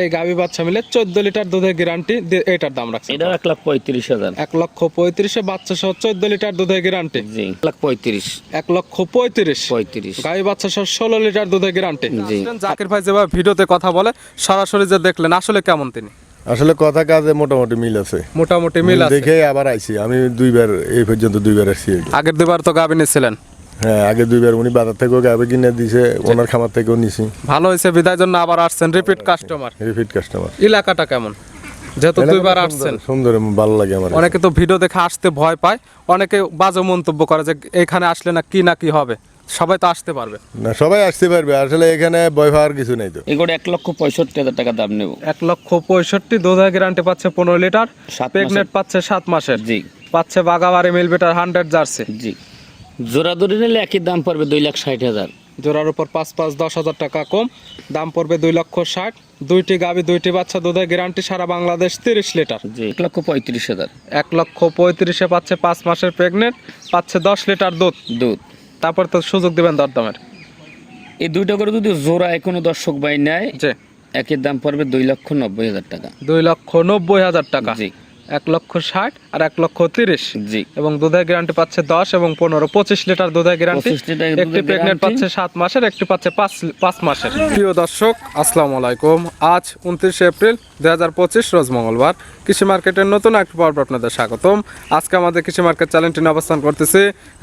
এই গাভী বাচ্চা মিলে চোদ্দ লিটার দুধের গ্যারান্টি এটার দাম রাখছে। এটা এক লাখ পঁয়ত্রিশ হাজার। এক লক্ষ পঁয়ত্রিশে বাচ্চা সহ চোদ্দ লিটার দুধের গ্যারান্টি জি। এক লাখ পঁয়ত্রিশ। এক লক্ষ পঁয়ত্রিশ। পঁয়ত্রিশ। গাভী বাচ্চা সহ ষোলো লিটার দুধের গ্যারান্টি জি। জাকির ভাই যেভাবে ভিডিওতে কথা বলে সরাসরি যে দেখলেন আসলে কেমন তিনি? আসলে কথা কাজে মোটামুটি মিল আছে। মোটামুটি মিল আছে। দেখে আবার আইছি। আমি দুইবার এই পর্যন্ত দুইবার আসছি। আগের দুবার তো গাভী নিছিলেন। হ্যাঁ আগে দুইবার উনি বাজার থেকেও গাবে কিনে দিছে ওনার খামার থেকেও নিছি। ভালো হয়েছে বিদায় জন্য আবার আসছেন রিপিট কাস্টমার রিপিট কাস্টমার এলাকাটা কেমন? যেহেতু দুইবার আসছেন। সুন্দর ভালো লাগে আমার অনেকে তো ভিডিও দেখে আসতে ভয় পায় অনেকে বাজে মন্তব্য করে যে এখানে আসলে না কি না কি হবে। সবাই তো আসতে পারবে। না সবাই আসতে পারবে আসলে এখানে ভয় পাওয়ার কিছু নাই তো। এগুলো এক লক্ষ পঁয়ষট্টি হাজার টাকা দাম নেব। এক লক্ষ পঁয়ষট্টি দুধের গ্যারান্টি পাচ্ছে পনেরো লিটার সাত প্রেগনেন্ট পাচ্ছে সাত মাসের। জি। পাচ্ছে বাগাবাড়ি মিল বেটার হান্ড্রেড জার্সি। জি। জোড়া দড়ি নিলে একই দাম পড়বে দুই লাখ ষাট হাজার। জোড়ার উপর পাঁচ পাঁচ দশ হাজার টাকা কম দাম পড়বে দুই লক্ষ ষাট। দুইটি গাভি দুইটি বাচ্চা দুধের গ্যারান্টি সারা বাংলাদেশ তিরিশ লিটার। এক লক্ষ পঁয়ত্রিশ হাজার। এক লক্ষ পঁয়ত্রিশে পাচ্ছে পাঁচ মাসের প্রেগনেন্ট পাচ্ছে দশ লিটার দুধ। দুধ। তারপর তো সুযোগ দিবেন দরদামের। এই দুইটা করে যদি জোড়ায় কোনো দর্শক বাই নেয় যে একই দাম পড়বে দুই লক্ষ নব্বই হাজার টাকা। দুই লক্ষ নব্বই হাজার টাকা। জি। এক লক্ষ ষাট আর এক লক্ষ তিরিশ। জি। এবং দুধের গ্যারান্টি পাচ্ছে দশ এবং পনেরো। পঁচিশ লিটার দুধের গ্যারান্টি একটি প্রেগনেন্ট পাচ্ছে সাত মাসের একটি পাচ্ছে পাঁচ পাঁচ মাসের। প্রিয় দর্শক আসসালামু আলাইকুম। আজ উনত্রিশে এপ্রিল দুই হাজার পঁচিশ রোজ মঙ্গলবার। কৃষি মার্কেটের নতুন একটি পর্ব আপনাদের স্বাগতম। আজকে আমাদের কৃষি মার্কেট চ্যানেলটি অবস্থান করতেছি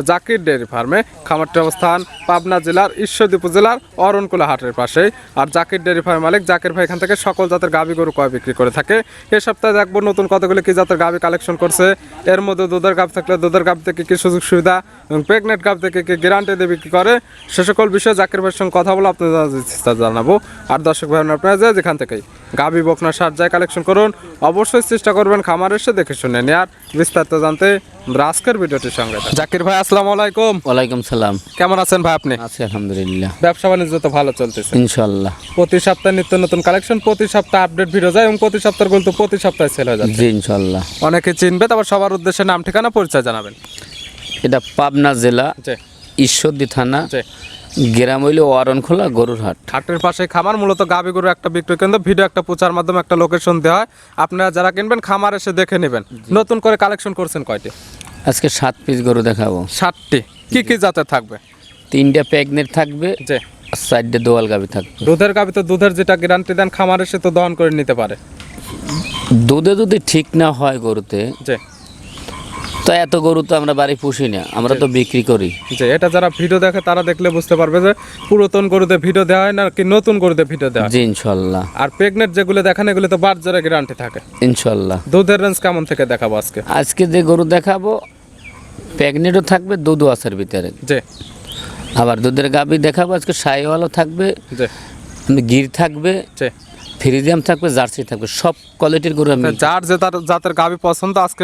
জাকির ডেয়ারি ফার্মে। খামারটির অবস্থান পাবনা জেলার ঈশ্বরদী উপজেলার অরণকুলা হাটের পাশেই আর জাকির ডেয়ারি ফার্ম মালিক জাকির ভাই এখান থেকে সকল জাতের গাভী গরু কয় বিক্রি করে থাকে। এ সপ্তাহে দেখব নতুন কতগুলি কি জাতের গাভী কালেকশন করছে। এর মধ্যে দুধের গাভ থাকলে দুধের গাভ থেকে কি সুযোগ সুবিধা এবং প্রেগনেন্ট গাভ থেকে কী গ্যারান্টি দিয়ে বিক্রি করে, সে সকল বিষয়ে জাকির ভাইয়ের সঙ্গে কথা বলে আপনাদের জানাব। আর দর্শক ভাই আপনারা যে যেখান থেকেই গাভী বকনা সার যায় কালেকশন করুন, অবশ্যই চেষ্টা করবেন খামার এসে দেখে শুনে নেয়ার বিস্তারিত জানতে আজকের ভিডিওটির সঙ্গে জাকির ভাই আসসালামু আলাইকুম। ওয়ালাইকুম সালাম। কেমন আছেন ভাই আপনি? আছি আলহামদুলিল্লাহ। ব্যবসা বাণিজ্য তো ভালো চলতেছে। ইনশাল্লাহ প্রতি সপ্তাহে নিত্য নতুন কালেকশন প্রতি সপ্তাহে আপডেট ভিডিও যায় এবং প্রতি সপ্তাহের গোল তো প্রতি সপ্তাহে সেল হয়ে যাচ্ছে। জি ইনশাল্লাহ অনেকে চিনবে তারপর সবার উদ্দেশ্যে নাম ঠিকানা পরিচয় জানাবেন। এটা পাবনা জেলা ঈশ্বরদী থানা গ্রাম হইল ওয়ারনখোলা গরুর হাট। হাটের পাশে খামার মূলত গাবি গরু একটা বিক্রয় কেন্দ্র। ভিডিও একটা প্রচার মাধ্যমে একটা লোকেশন দেওয়া হয়। আপনারা যারা কিনবেন খামার এসে দেখে নেবেন। নতুন করে কালেকশন করছেন কয়টি? আজকে সাত পিস গরু দেখাবো। সাতটি। কি কি জাতের থাকবে? তিনটা প্যাগনেট থাকবে যে সাইডে দোয়াল গাবি থাকবে। দুধের গাবি তো দুধের যেটা গ্যারান্টি দেন খামার এসে তো দহন করে নিতে পারে। দুধে যদি ঠিক না হয় গরুতে যে তো এত গরু তো আমরা বাড়ি পুষি না আমরা তো বিক্রি করি। যে এটা যারা ভিডিও দেখে তারা দেখলে বুঝতে পারবে যে পুরাতন গরুতে ভিডিও দেওয়া হয় না কি নতুন গরুতে ভিডিও দেওয়া হয়? জি ইনশাল্লাহ। আর প্রেগনেন্ট যেগুলো দেখেন এগুলো তো বার জোরে গ্যারান্টি থাকে। ইনশাল্লাহ। দুধের রেঞ্জ কেমন থেকে দেখাবো আজকে? আজকে যে গরু দেখাবো প্যাগনেটও থাকবে দুধও আসার ভিতরে। যে আবার দুধের গাবি দেখাবো আজকে সাইওয়ালও থাকবে যে গির থাকবে। যে ফ্রিজিয়াম থাকবে জার্সি থাকবে সব কোয়ালিটির গরু আমি যার যে তার জাতের গাবি পছন্দ আজকে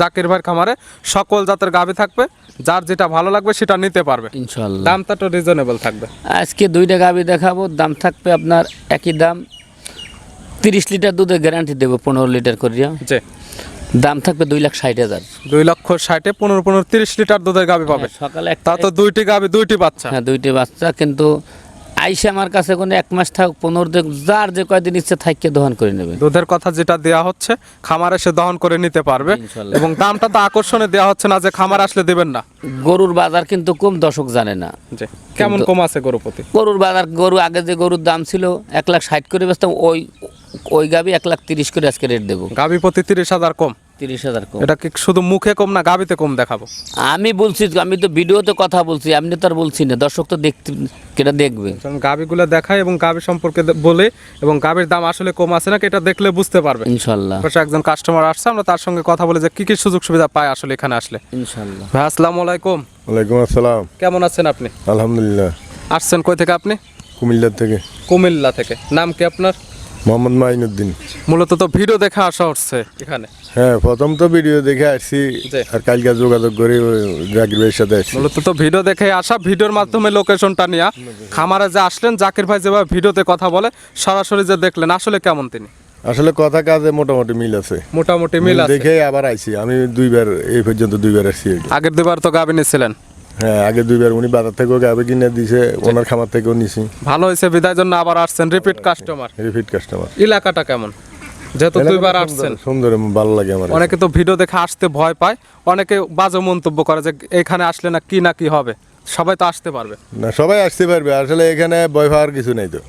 জাকির ভাইয়ের খামারে সকল জাতের গাবি থাকবে যার যেটা ভালো লাগবে সেটা নিতে পারবে। ইনশাল্লাহ দামটা তো রিজনেবল থাকবে। আজকে দুইটা গাবি দেখাবো দাম থাকবে আপনার একই দাম তিরিশ লিটার দুধের গ্যারান্টি দেবো পনেরো লিটার করিয়া। যে দাম থাকবে দুই লাখ ষাট হাজার। দুই লক্ষ ষাটে পনেরো পনেরো তিরিশ লিটার দুধের গাবি পাবে। সকালে তা তো দুইটি গাবি দুইটি বাচ্চা। হ্যাঁ দুইটি বাচ্চা কিন্তু আইসে আমার কাছে কোনো এক মাস থাক পনেরো দিন যার যে কয়দিন ইচ্ছে থাককে দহন করে নেবে। দুধের কথা যেটা দেওয়া হচ্ছে খামার এসে দহন করে নিতে পারবে। এবং দামটা তো আকর্ষণে দেওয়া হচ্ছে না যে খামার আসলে দেবেন না। গরুর বাজার কিন্তু কম দর্শক জানে না। কেমন কম আছে গরু প্রতি? গরুর বাজার গরু আগে যে গরুর দাম ছিল এক লাখ ষাট করে বেচতাম ওই ওই গাবি এক লাখ তিরিশ করে আজকে রেট দেবো। গাবি প্রতি তিরিশ হাজার কম। তিরিশ হাজার কম। এটা কি শুধু মুখে কম না গাবিতে কম দেখাবো? আমি বলছি আমি তো ভিডিওতে কথা বলছি আপনি তো আর বলছি না। দর্শক তো দেখতে কেটা দেখবে? গাবিগুলো দেখায় এবং গাবি সম্পর্কে বলে এবং গাবির দাম আসলে কম আছে না এটা দেখলে বুঝতে পারবে। ইনশাল্লাহ। পাশে একজন কাস্টমার আসছে আমরা তার সঙ্গে কথা বলে যে কি কি সুযোগ সুবিধা পায় আসলে এখানে আসলে। ইনশাল্লাহ। ভাই আসসালামু আলাইকুম। ওয়ালাইকুম আসসালাম। কেমন আছেন আপনি? আলহামদুলিল্লাহ। আসছেন কই থেকে আপনি? কুমিল্লার থেকে। কুমিল্লা থেকে। নাম কি আপনার? মোহাম্মদ মাইনুদ্দিন। মূলত তো ভিডিও দেখা আসা হচ্ছে এখানে। হ্যাঁ প্রথম তো ভিডিও দেখে আসছি আর কালকে যোগাযোগ করে জাকির ভাইয়ের সাথে আসছি। মূলত তো ভিডিও দেখে আসা ভিডিওর মাধ্যমে লোকেশনটা নিয়ে। খামারে যে আসলেন জাকির ভাই যেভাবে ভিডিওতে কথা বলে সরাসরি যে দেখলেন আসলে কেমন তিনি? আসলে কথা কাজে মোটামুটি মিল আছে। মোটামুটি মিল আছে। দেখে আবার আইছি। আমি দুইবার এই পর্যন্ত দুইবার আসছি আগের দুবার তো গাবি নিয়েছিলেন হ্যাঁ আগে দুইবার উনি বাজার থেকেও গাবে কিনে দিছে ওনার খামার থেকেও নিছি। ভালো হয়েছে বিদায় জন্য আবার আসছেন রিপিট কাস্টমার রিপিট কাস্টমার এলাকাটা কেমন? যেহেতু দুইবার আসছেন। সুন্দর ভালো লাগে আমার অনেকে তো ভিডিও দেখে আসতে ভয় পায় অনেকে বাজে মন্তব্য করে যে এখানে আসলে না কি না কি হবে। সবাই তো আসতে পারবে। না সবাই আসতে পারবে আসলে এখানে ভয় পাওয়ার কিছু নেই তো।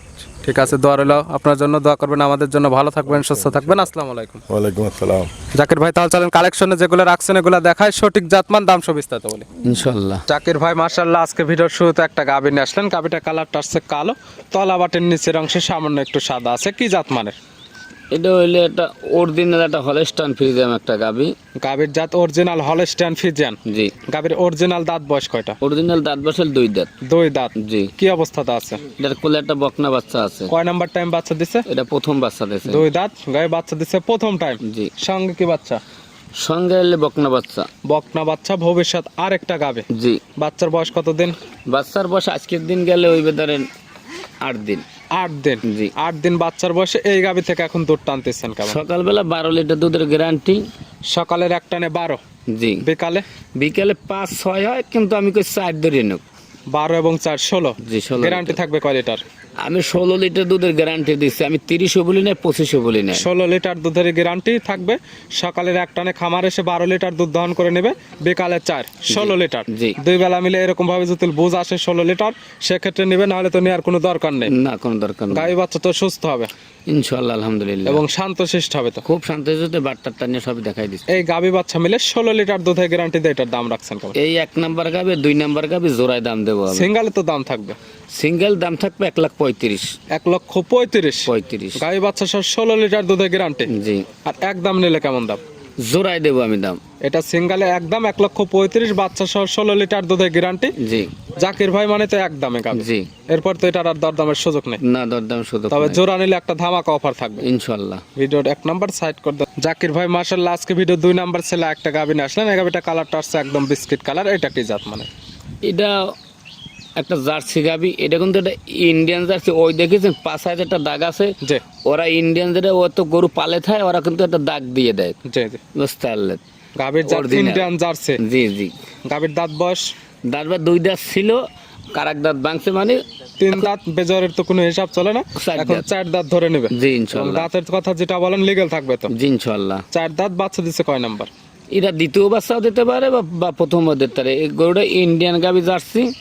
ঠিক আছে দোয়া রইল আপনার জন্য দোয়া করবেন আমাদের জন্য। ভালো থাকবেন সুস্থ থাকবেন আসসালামু আলাইকুম। ওয়ালাইকুম আসসালাম। জাকির ভাই তাহলে চলেন কালেকশনে যেগুলো রাখছেন এগুলো দেখায় সঠিক জাতমান দাম সব বিস্তারিত বলি। ইনশাআল্লাহ। জাকির ভাই মাশাআল্লাহ আজকে ভিডিওর শুরুতে একটা গাবি নিয়ে আসলেন। গাবিটা কালারটা আসছে কালো। তলা বাটের নিচের অংশে সামান্য একটু সাদা আছে। কি জাত মানের এটা হইলে একটা অরিজিনাল একটা হলেস্টান ফ্রিজাম একটা গাবি। গাভীর জাত অরিজিনাল হলস্টাইন ফিজিয়ান জি। গাভীর অরিজিনাল দাঁত বয়স কয়টা? অরিজিনাল দাঁত বসাল দুই দাঁত। দুই দাঁত। জি। কি অবস্থাতে আছে? এটার কোলে একটা বকনা বাচ্চা আছে। কয় নাম্বার টাইম বাচ্চা দিছে? এটা প্রথম বাচ্চা দিয়েছে দুই দাঁত। গায়ে বাচ্চা দিছে প্রথম টাইম জি। সঙ্গে কি বাচ্চা? সঙ্গে এলে বকনা বাচ্চা। বকনা বাচ্চা ভবিষ্যৎ আরেকটা গাবে। জি। বাচ্চার বয়স কতদিন? বাচ্চার বয়স আজকের দিন গেলে ওই ধরেন আট দিন। আট দিন। জি। আট দিন বাচ্চার বয়সে এই গাবি থেকে এখন দুধ টানতেছেন কেমন? সকালবেলা বারো লিটার দুধের গ্যারান্টি সকালের এক টানে বারো। জি। বিকালে? বিকেলে পাঁচ ছয় হয় কিন্তু আমি কই চার ধরে নেব। বারো এবং চার ষোলো। জি ষোলো গ্যারান্টি থাকবে কয় লিটার? আমি ষোলো লিটার দুধের গ্যারান্টি দিচ্ছি আমি তিরিশও বলি না পঁচিশও বলি না ষোলো লিটার দুধের গ্যারান্টি থাকবে। সকালের এক টানে খামার এসে বারো লিটার দুধ দহন করে নেবে বিকালে চার ষোলো লিটার। জি। দুই বেলা মিলে এরকম ভাবে যদি বুঝ আসে ষোলো লিটার সেক্ষেত্রে নেবে নাহলে তো নেওয়ার কোনো দরকার নেই। না কোনো দরকার নেই। গাই বাচ্চা তো সুস্থ হবে। ইনশাল্লাহ আলহামদুলিল্লাহ। এবং শান্ত শান্তশিষ্ট হবে তো। খুব শান্ত হয়েছে বাট্টারটা নিয়ে সবই দেখাই দিচ্ছে। এই গাবি বাচ্চা মিলে ষোলো লিটার দুধের গ্যারান্টি দিয়ে এটার দাম রাখছেন এই এক নাম্বার গাবে দুই নাম্বার গাবে জোড়ায় দাম দেবো সিঙ্গালে তো দাম থাকবে। সিঙ্গেল দাম থাকবে এক লাখ পঁয়ত্রিশ। এক লক্ষ পঁয়ত্রিশ। পঁয়ত্রিশ। গাই বাচ্চা সহ ষোলো লিটার দুধের গ্যারান্টি জি। আর এক দাম নিলে কেমন দাম? জোড়ায় দেবো আমি দাম। এটা সিঙ্গালে একদম এক লক্ষ পঁয়ত্রিশ বাচ্চা সহ ষোলো লিটার দুধের গ্যারান্টি জি। জাকির ভাই মানে তো এক দামে গাবি। জি। এরপর তো এটার আর দরদামের সুযোগ নেই। না দরদাম শুধু তবে জোড়া নিলে একটা ধামাকা অফার থাকবে। ইনশাল্লাহ। ভিডিওর এক নাম্বার সাইড করে দেন জাকির ভাই মার্শাল্লাহ আজকে ভিডিও দুই নাম্বার ছেলে একটা গাবি নিয়ে আসলেন। এই গাবিটা কালারটা আসছে একদম বিস্কিট কালার এটা কি জাত মানে? এটা একটা জার্সি গাবি। এটা কিন্তু একটা ইন্ডিয়ান জার্সি। ওই দেখেছেন? পাঁচ হাজার একটা দাগ আছে। ওরা ইন্ডিয়ান যেটা ও তো গরু পালে থাকে ওরা কিন্তু একটা দাগ দিয়ে দেয়। বুঝতে পারলেন? গাবির ইন্ডিয়ান জার্সি। জি জি। গাবির দাঁত বয়স? দাঁত বা দুই দাঁত ছিল কারাক দাঁত ভাঙছে মানে তিন দাঁত বেজরের তো কোনো হিসাব চলে না। চার এখন দাঁত। চার দাঁত ধরে নেবে। জি এবং ইনশাল্লাহ দাঁতের কথা যেটা বলেন লিগেল থাকবে তো। জি ইনশাল্লাহ। চার দাঁত বাচ্চা দিচ্ছে কয় নাম্বার? এরা দ্বিতীয় বাচ্চাও দিতে পারে বা- প্রথমও দিতে পারে। এই গরুটা ইন্ডিয়ান গাবি জার্সি।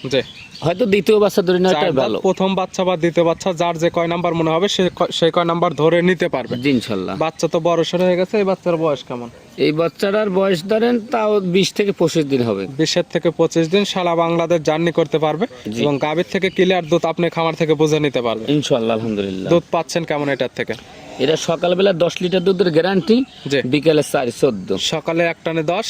হয়তো দ্বিতীয় বাচ্চা ধরে নেওয়াটাই ভালো। প্রথম বাচ্চা বা দ্বিতীয় বাচ্চা যার যে কয় নাম্বার মনে হবে সে সেই কয় নাম্বার ধরে নিতে পারবে। ইনশাল্লাহ। বাচ্চা তো বড় সড় হয়ে গেছে এই বাচ্চার বয়স কেমন? এই বাচ্চাটার বয়স ধরেন তাও বিশ থেকে পঁচিশ দিন হবে। বিশের থেকে পঁচিশ দিন সারা বাংলাদেশ জার্নি করতে পারবে এবং গাভীর থেকে ক্লিয়ার দুধ আপনি খামার থেকে বুঝে নিতে পারবে। ইনশাল্লাহ আলহামদুলিল্লাহ। দুধ পাচ্ছেন কেমন এটার থেকে? এটা সকালবেলা দশ লিটার দুধের গ্যারান্টি বিকালে চার চোদ্দ। সকালে এক টানে দশ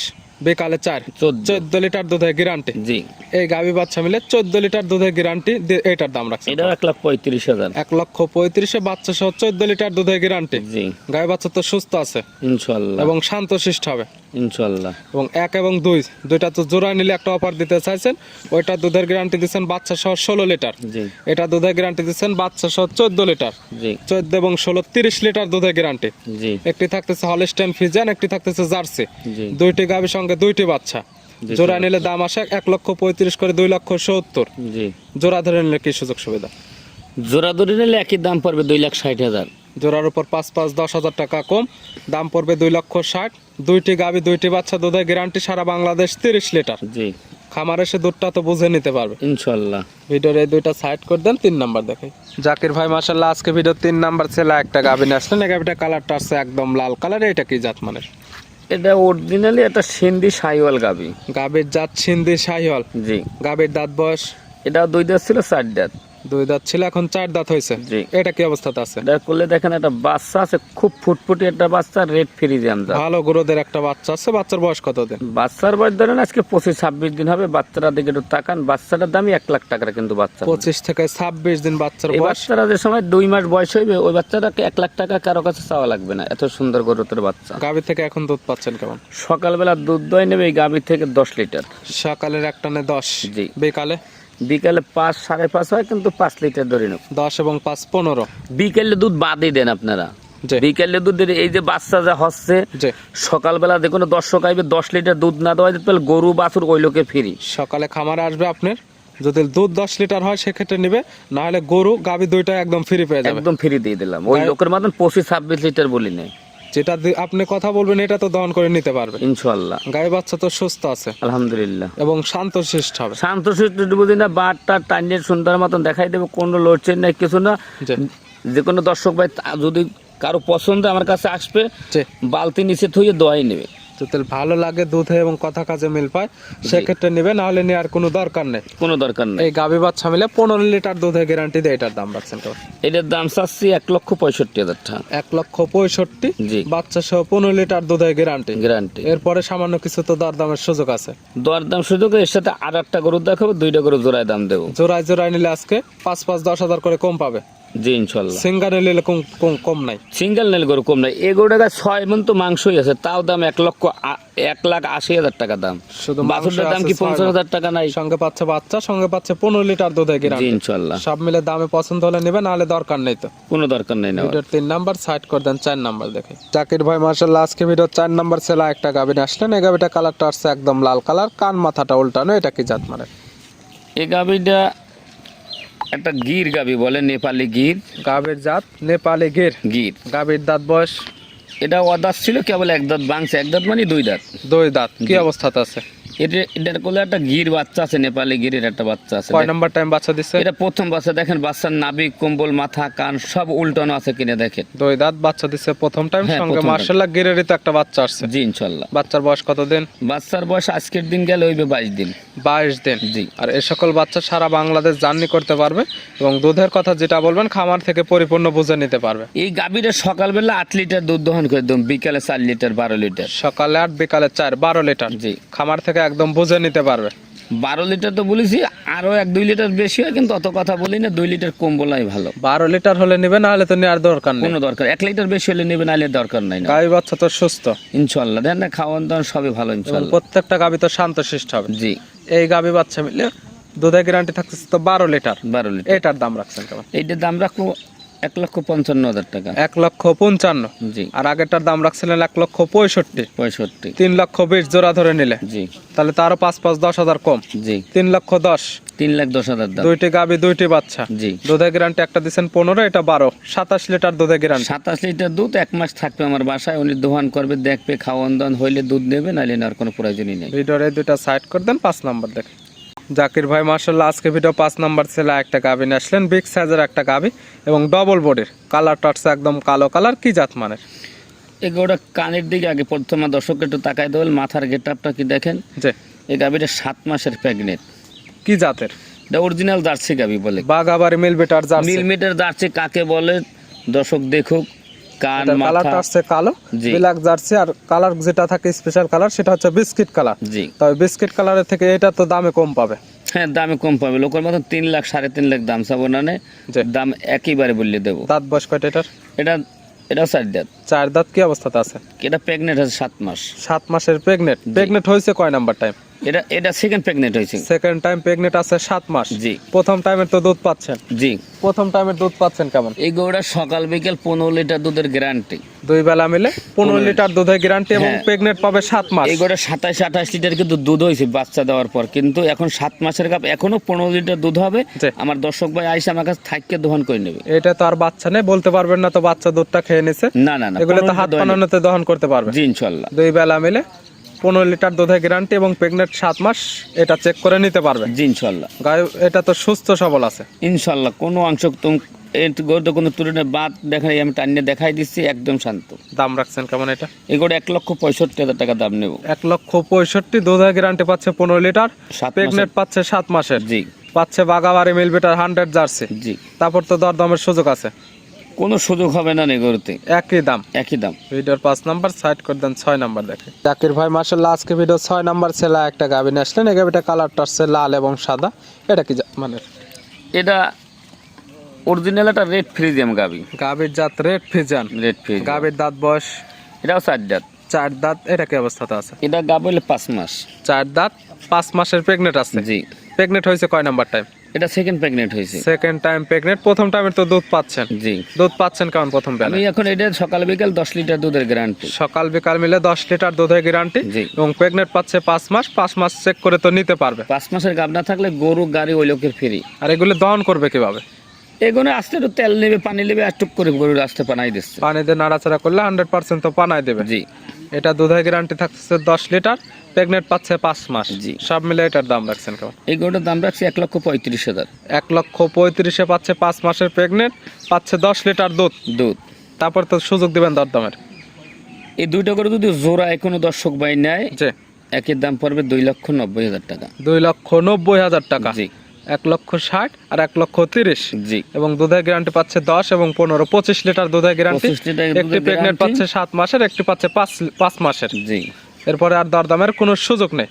বিকালে চার। চোদ্দ। লিটার দুধের গ্যারান্টি জি। এই গাবি বাচ্চা মিলে চোদ্দ লিটার দুধের গ্যারান্টি এটার দাম রাখছে। এটা এক লক্ষ পঁয়ত্রিশ হাজার। এক লক্ষ পঁয়ত্রিশে বাচ্চা সহ চোদ্দ লিটার দুধের গ্যারান্টি জি। গাই বাচ্চা তো সুস্থ আছে। ইনশাল্লাহ। এবং শান্ত শান্তশিষ্ট হবে। ইনশাল্লাহ এবং এক এবং দুই দুইটা তো জোড়া নিলে একটা অফার দিতে চাইছেন ওইটা দুধের গ্যারান্টি দিচ্ছেন বাচ্চা সহ ষোলো লিটার। জি। এটা দুধের গ্যারান্টি দিচ্ছেন বাচ্চা সহ চোদ্দ লিটার। জি। চোদ্দ এবং ষোলো তিরিশ লিটার দুধের গ্যারান্টি জি। একটি থাকতেছে হলিস্টাইন ফিজান একটি থাকতেছে জার্সি জি। দুইটি গাভীর সঙ্গে দুইটি বাচ্চা। জোড়া নিলে দাম আসে এক লক্ষ পঁয়ত্রিশ করে দুই লক্ষ সত্তর। জি। জোড়া ধরে নিলে কি সুযোগ সুবিধা? জোড়া ধরে নিলে একই দাম পড়বে দুই লাখ ষাট হাজার। জোড়ার উপর পাঁচ পাঁচ দশ হাজার টাকা কম দাম পড়বে দুই লক্ষ ষাট। দুইটি গাভী দুইটি বাচ্চা দুধের গ্যারান্টি সারা বাংলাদেশ তিরিশ লিটার। জি। খামার এসে দুধটা তো বুঝে নিতে পারবে। ইনশাল্লাহ। ভিডিওর এই দুইটা সাইড করে দেন তিন নাম্বার দেখাই জাকির ভাই মাসাল্লাহ আজকে ভিডিও তিন নাম্বার ছেলে একটা গাভী নিয়ে আসলেন। এই গাভীটা কালারটা আসছে একদম লাল কালার এটা কি জাত মানের? এটা অরিজিনালি একটা সিন্ধি সাইওয়াল গাবি। গাভীর জাত সিন্ধি শাহিওয়াল জি। গাভীর দাঁত বয়স? এটা দুই দাঁত ছিল চার দাঁত। দুই দাঁত ছিল এখন চার দাঁত হয়েছে। এটা কি অবস্থাতে আছে? এটা করলে দেখেন একটা বাচ্চা আছে খুব ফুটফুটি একটা বাচ্চা রেড ফ্রিজিয়াম জাত ভালো গ্রোদের একটা বাচ্চা আছে বাচ্চার বয়স কত দিন? বাচ্চার বয়স ধরেন আজকে পঁচিশ ছাব্বিশ দিন হবে বাচ্চারা দিকে একটু তাকান বাচ্চাটার দামই এক লাখ টাকার কিন্তু বাচ্চা। পঁচিশ থেকে ছাব্বিশ দিন বাচ্চার বয়স। বাচ্চারা যে সময় দুই মাস বয়স হইবে ওই বাচ্চাটাকে এক লাখ টাকা কারও কাছে চাওয়া লাগবে না এত সুন্দর গরুতের বাচ্চা। গাভী থেকে এখন দুধ পাচ্ছেন কেমন? সকালবেলা দুধ দই নেবে এই গাভীর থেকে দশ লিটার। সকালের একটা টানে দশ জি। বিকালে? বিকালে পাঁচ সাড়ে পাঁচ হয় কিন্তু পাঁচ লিটার ধরে নেব। দশ এবং পাঁচ পনেরো। বিকেলে দুধ বাদই দেন আপনারা। বিকেলে দুধের এই যে বাচ্চা যা হচ্ছে সকালবেলা কোনো দর্শক আইবে দশ লিটার দুধ না দেওয়া যেতে গরু বাছুর ওই লোকে ফিরি। সকালে খামারে আসবে আপনার যদি দুধ দশ লিটার হয় সেক্ষেত্রে নিবে না হলে গরু গাবি দুইটা একদম ফ্রি পেয়ে যাবে। একদম ফ্রি দিয়ে দিলাম। ওই লোকের মতন পঁচিশ ছাব্বিশ লিটার বলি নেই। যেটা আপনি কথা বলবেন এটা তো দহন করে নিতে পারবে। ইনশাল্লাহ গায়ে বাচ্চা তো সুস্থ আছে। আলহামদুলিল্লাহ। এবং শান্ত শিষ্ট হবে। শান্ত শিষ্ট বুঝি না বারটা টাইনের সুন্দর মতন দেখাই দেবে কোনো লড়ছেন না কিছু না। যে কোনো দর্শক ভাই যদি কারও পছন্দ আমার কাছে আসবে বালতি নিচে থুয়ে দোয়াই নেবে। যদি ভালো লাগে দুধে এবং কথা কাজে মিল পায় সেক্ষেত্রে নিবে না হলে নেওয়ার কোনো দরকার নেই। কোনো দরকার নেই। এই গাবি বাচ্চা মিলে পনেরো লিটার দুধে গ্যারান্টি দিয়ে এটার দাম রাখছেন কেমন? এটার দাম চাচ্ছি এক লক্ষ পঁয়ষট্টি হাজার টাকা। এক লক্ষ পঁয়ষট্টি? জি। বাচ্চা সহ পনেরো লিটার দুধে গ্যারান্টি গ্যারান্টি এরপরে সামান্য কিছু তো দরদামের সুযোগ আছে। দর দাম সুযোগ এর সাথে আর একটা গরু দেখাবো দুইটা গরু জোড়ায় দাম দেবো। জোড়ায় জোড়ায় নিলে আজকে পাঁচ পাঁচ দশ হাজার করে কম পাবে। জি ইনশাল্লাহ সিঙ্গারে নিলে কম নাই। সিঙ্গেল নেল গরু কম নাই। এই গরুটা ছয় মন তো মাংসই আছে তাও দাম এক লক্ষ এক লাখ আশি হাজার টাকা দাম। শুধু বাছুরটার দাম কি পঞ্চাশ হাজার টাকা নাই? সঙ্গে পাচ্ছে বাচ্চা সঙ্গে পাচ্ছে পনেরো লিটার দুধে জি ইনশাল্লাহ সব মিলে দামে পছন্দ হলে নেবে নাহলে দরকার নেই তো। কোনো দরকার নেই না ভিডিওর তিন নাম্বার সাইড করে দেন চার নাম্বার দেখে। জাকির ভাই মার্শাল্লাহ আজকে ভিডিও চার নাম্বার ছেলে একটা গাবিনে আসলেন। এই গাবিটা কালারটা আসছে একদম লাল কালার কান মাথাটা উল্টানো এটা কি জাত মানে এই গাবিটা একটা গির গাবি বলে নেপালি গির। গাবের জাত নেপালি গির। গির। গাবির দাঁত বয়স? এটা অদাঁত ছিল কেবল এক দাঁত বাংছে এক দাঁত মানে দুই দাঁত। দুই দাঁত। কি অবস্থাতে আছে? এটা এটার কোলে একটা গির বাচ্চা আছে নেপালি গিরের একটা বাচ্চা আছে। কয় নাম্বার টাইম বাচ্চা দিচ্ছে এটা প্রথম বাচ্চা দেখেন বাচ্চার নাবিক কম্বল মাথা কান সব উল্টানো আছে কিনে দেখেন। দুই দাঁত বাচ্চা দিচ্ছে প্রথম টাইম হ্যাঁ, সঙ্গে মার্শাল্লাহ গিরেরই তো একটা বাচ্চা আসছে। জি ইনশাল্লাহ। বাচ্চার বয়স কতদিন? বাচ্চার বয়স আজকের দিন গেলে হইবে বাইশ দিন। বাইশ দিন। জি। আর এই সকল বাচ্চা সারা বাংলাদেশ জার্নি করতে পারবে এবং দুধের কথা যেটা বলবেন খামার থেকে পরিপূর্ণ বুঝে নিতে পারবে। এই গাভীরা সকালবেলা আট লিটার দুধ দহন করে দেব বিকালে চার লিটার বারো লিটার। সকালে আট বিকালে চার বারো লিটার। জি। খামার থেকে একদম বুঝে নিতে পারবে। বারো লিটার তো বলেছি আরও এক দুই লিটার বেশি হয় কিন্তু অত কথা বলি না দুই লিটার কম বলাই ভালো। বারো লিটার হলে নিবে না হলে তো নেওয়ার দরকার নেই। কোনো দরকার এক লিটার বেশি হলে নেবে নাহলে দরকার নাই না। গাই বাচ্চা তো সুস্থ। ইনশাল্লাহ দেন না খাওয়ান দাওয়ান সবই ভালো ইনশাল্লাহ। প্রত্যেকটা গাবি তো শান্ত শিষ্ট হবে। জি। এই গাবি বাচ্চা মিলে দুধের গ্যারান্টি থাকতেছে তো বারো লিটার। বারো লিটার। এটার দাম রাখছেন কেমন? এইটার দাম রাখব এক লক্ষ পঞ্চান্ন হাজার টাকা। এক লক্ষ পঞ্চান্ন। জি। আর আগেরটার দাম রাখছিলেন এক লক্ষ পঁয়ষট্টি। পঁয়ষট্টি। তিন লক্ষ বিশ জোড়া ধরে নিলে। জি। তাহলে আরও পাঁচ পাঁচ দশ হাজার কম। জি। তিন লক্ষ দশ। তিন লাখ দশ হাজার দাম। দুইটি গাবি দুইটি বাচ্চা। জি। গ্যারান্টি একটা দিচ্ছেন পনেরো এটা বারো। সাতাশ লিটার গ্যারান্টি সাতাশ লিটার দুধ এক মাস থাকবে আমার বাসায় উনি দোহান করবে দেখবে খাওয়ান দাওয়ান হইলে দুধ নেবে নাহলে নেওয়ার কোনো প্রয়োজনই নেই। ভিডিওর এই দুইটা সাইড করে দেন পাঁচ নাম্বার দেখে জাকির ভাই মার্শাল্লাহ আজকে ভিডিও পাঁচ নাম্বার ছেলে একটা গাবি নিয়ে আসলেন বিগ সাইজের একটা গাবি এবং ডবল বডির কালার টাটস একদম কালো কালার কি জাত মানের? এগুলোটা কানের দিকে আগে প্রথমে দর্শক একটু তাকাই দেবেন মাথার গেট আপটা কি দেখেন? যে এই গাবিটা সাত মাসের প্রেগনেন্ট কি জাতের? এটা অরিজিনাল জার্সি গাবি বলে। বাগাবাড়ি মিলবেটার জার্সি মিলমিটার জার্সি কাকে বলে দর্শক দেখুক। কান কালারটা আসছে কালো ব্ল্যাক জার্সি আর কালার যেটা থাকে স্পেশাল কালার সেটা হচ্ছে বিস্কিট কালার জি। তবে বিস্কিট কালারের থেকে এটা তো দামে কম পাবে। হ্যাঁ দামে কম পাবে। লোকের মতন তিন লাখ সাড়ে তিন লাখ দাম চাবো না দাম একইবারে বললে দেবো। দাঁত বয়স কয়টা এটার? এটা এটাও চার দাঁত। চার দাঁত কি অবস্থাতে আছে? এটা প্রেগনেন্ট আছে সাত মাস। সাত মাসের প্রেগনেন্ট প্রেগনেন্ট হয়েছে কয় নাম্বার টাইম এটা এটা সেকেন্ড প্রেগনেন্ট হয়েছে। সেকেন্ড টাইম প্রেগনেন্ট আছে সাত মাস। জি। প্রথম টাইমের তো দুধ পাচ্ছেন। জি। প্রথম টাইমের দুধ পাচ্ছেন কেমন? এই গরুটা সকাল বিকেল পনেরো লিটার দুধের গ্যারান্টি দুই বেলা মিলে পনেরো লিটার দুধের গ্যারান্টি এবং হ্যাঁ। প্রেগনেন্ট পাবে সাত মাস। এই গরুটা সাতাশ আঠাশ লিটার কিন্তু দুধ হয়েছে বাচ্চা দেওয়ার পর। কিন্তু এখন সাত মাসের কাপ এখনও পনেরো লিটার দুধ হবে। আমার দর্শক ভাই আইসে আমার কাছে থাককে দহন করে নেবে। এটা তো আর বাচ্চা নেই বলতে পারবেন না তো বাচ্চা দুধটা খেয়ে নিছে। না না না এগুলো তো হাত পানানোতে দহন করতে পারবে। জি ইনশাল্লাহ। দুই বেলা মিলে পনেরো লিটার দুধের গ্যারান্টি এবং প্রেগনেন্ট সাত মাস এটা চেক করে নিতে পারবে। জি ইনশাল্লাহ গায়ে এটা তো সুস্থ সবল আছে। ইনশাল্লাহ কোনো অংশ গরুটা কোনো তুলনায় বাদ দেখাই আমি টানিয়ে দেখাই দিচ্ছি একদম শান্ত। দাম রাখছেন কেমন এটা? গরুটা এক লক্ষ পঁয়ষট্টি হাজার টাকা দাম নেব। এক লক্ষ পঁয়ষট্টি দুধের গ্যারান্টি পাচ্ছে পনেরো লিটার প্রেগনেন্ট পাচ্ছে সাত মাসের। জি। পাচ্ছে বাগাবাড়ি মিলবিটার হান্ড্রেড জার্সি। জি। তারপর তো দরদামের সুযোগ আছে। কোনো সুযোগ হবে না এই গরুতে একই দাম। একই দাম। ভিডিওর পাঁচ নাম্বার সাইড করে দেন ছয় নাম্বার দেখে। জাকির ভাই মার্শাল্লাহ আজকে ভিডিও ছয় নাম্বার ছেলে একটা গাবি নিয়ে আসলেন। এই গাবিটা কালারটা আসছে লাল এবং সাদা। এটা কি মানে? এটা অরিজিনাল একটা রেড ফ্রিজিয়াম গাবি। গাবির জাত রেড ফিজান রেড ফ্রিজ গাবির দাঁত বয়স? এটাও চার দাঁত চার দাঁত এটা কি অবস্থাতে আছে? এটা গাব হলে পাঁচ মাস। চার দাঁত পাঁচ মাসের প্রেগনেন্ট আছে। জি। প্রেগনেন্ট হয়েছে কয় নাম্বার টাইম এটা সেকেন্ড প্রেগনেন্ট হয়েছে। সেকেন্ড টাইম প্রেগনেন্ট প্রথম টাইমের তো দুধ পাচ্ছেন। জি। দুধ পাচ্ছেন কেমন প্রথম আমি এখন এটা সকাল বিকাল দশ লিটার দুধের গ্যারান্টি সকাল বিকাল মিলে দশ লিটার দুধের গ্যারান্টি জি। এবং প্রেগনেন্ট পাচ্ছে পাঁচ মাস পাঁচ মাস চেক করে তো নিতে পারবে। পাঁচ মাসের গাব না থাকলে গরু গাড়ি ওই লোকের ফ্রি আর এগুলো দহন করবে কীভাবে? এগুলো আসতে একটু তেল নেবে পানি নেবে আর টুক করে গরুর আসতে পানাই দিচ্ছে। পানি দিয়ে নাড়াচাড়া করলে হান্ড্রেড পার্সেন্ট তো পানায় দেবে। জি। এটা দুধের গ্যারান্টি থাকছে দশ লিটার প্রেগনেন্ট পাচ্ছে পাঁচ মাস। জি। সব মিলে এটার দাম রাখছেন কেমন? এই গরুটার দাম রাখছি এক লক্ষ পঁয়ত্রিশ হাজার। এক লক্ষ পঁয়ত্রিশে পাচ্ছে পাঁচ মাসের প্রেগনেন্ট পাচ্ছে দশ লিটার দুধ। দুধ। তারপর তো সুযোগ দিবেন দরদামের। এই দুইটা করে যদি জোড়ায় কোনো দর্শক বাই নেয় যে একের দাম পড়বে দুই লক্ষ নব্বই হাজার টাকা। দুই লক্ষ নব্বই হাজার টাকা। জি। এক লক্ষ ষাট আর এক লক্ষ তিরিশ। জি। এবং দুধের গ্যারান্টি পাচ্ছে দশ এবং পনেরো। পঁচিশ লিটার দুধের গ্যারান্টি একটি প্রেগনেন্ট পাচ্ছে সাত মাসের একটি পাচ্ছে পাঁচ পাঁচ মাসের। জি। এরপরে আর দরদামের কোনো সুযোগ নেই।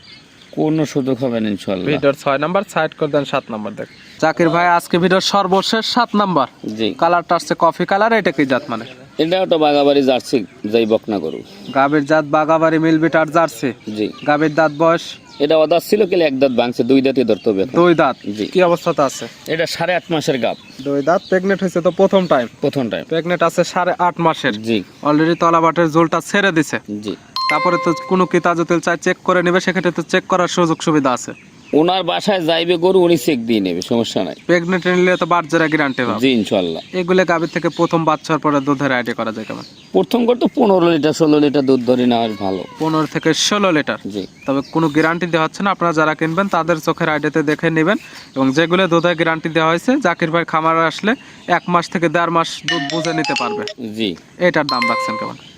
কোনো সুযোগ হবে না ইনশাল্লাহ ভিডিওর ছয় নাম্বার সাইড করে দেন সাত নাম্বার দেখ। জাকির ভাই আজকে ভিডিওর সর্বশেষ সাত নাম্বার। জি। কালারটা আসছে কফি কালার এটা কি জাত মানে? এটাও তো বাগাবাড়ি জার্সি যাই বকনা গরু গাবের জাত বাগাবাড়ি মিলবিটার জার্সি। জি। গাবের দাঁত বয়স এটা অদাত ছিল কেলে এক দাঁত ভাঙছে দুই দাঁতই ধরতে হবে এখন। দুই দাঁত? জি। কি অবস্থাতে আছে? এটা সাড়ে আট মাসের গাব। দুই দাঁত? প্রেগনেন্ট হয়েছে তো প্রথম টাইম প্রথম টাইম প্রেগনেন্ট আছে সাড়ে আট মাসের। জি। অলরেডি তলাবাটের জোলটা ছেড়ে দিছে। জি। তারপরে তো কোনো কি তাজা তেল চাই চেক করে নেবে সেক্ষেত্রে তো চেক করার সুযোগ সুবিধা আছে। ওনার বাসায় যাইবে গরু উনি চেক দিয়ে নেবে সমস্যা নাই। প্রেগনেন্ট নিলে তো বাচ্চারা গ্যারান্টি পাবে। জি ইনশাল্লাহ। এগুলো গাভীর থেকে প্রথম বাচ্চার পরে দুধের আইডিয়া করা যায় কেমন? প্রথম গরু তো পনেরো লিটার ষোলো লিটার দুধ ধরে নেওয়ার ভালো। পনেরো থেকে ষোলো লিটার? জি। তবে কোনো গ্যারান্টি দেওয়া হচ্ছে না আপনারা যারা কিনবেন তাদের চোখের আইডিয়াতে দেখে নেবেন। এবং যেগুলো দুধের গ্যারান্টি দেওয়া হয়েছে জাকির ভাই খামার আসলে এক মাস থেকে দেড় মাস দুধ বুঝে নিতে পারবে। জি। এটার দাম রাখছেন কেমন?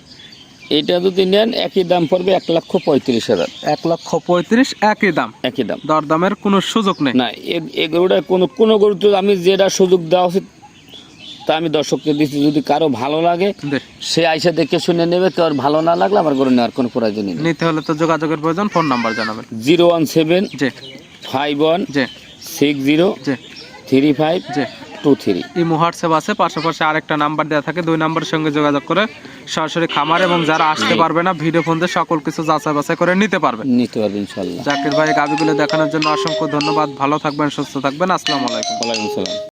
এটা যদি নেন একই দাম পড়বে এক লক্ষ পঁয়ত্রিশ হাজার। এক লক্ষ পঁয়ত্রিশ একই দাম। একই দাম। দরদামের কোনো সুযোগ নেই। না এ- গরুটা কোনো কোনো গরু আমি যেটা সুযোগ দেওয়া উচিত তা আমি দর্শককে দিচ্ছি। যদি কারও ভালো লাগে সে আইসা দেখে শুনে নেবে কেউ ভালো না লাগলে আমার গরু নেওয়ার কোনো প্রয়োজন নেই। নিতে হলে তো যোগাযোগের প্রয়োজন ফোন নাম্বার জানাবেন। জিরো ওয়ান সেভেন জি। Five one six zero three five two three. Imo WhatsApp আছে পাশাপাশি আরেকটা নাম্বার দেওয়া থাকে দুই নাম্বারের সঙ্গে যোগাযোগ করে সরাসরি খামার এবং যারা আসতে পারবে না ভিডিও ফোন দিয়ে সকল কিছু যাচাই বাছাই করে নিতে পারবে। নিতে পারবে ইনশাল্লাহ। জাকির ভাই গাবিগুলো দেখানোর জন্য অসংখ্য ধন্যবাদ। ভালো থাকবেন সুস্থ থাকবেন। আসসালামু আলাইকুম। ওয়ালাইকুম সালাম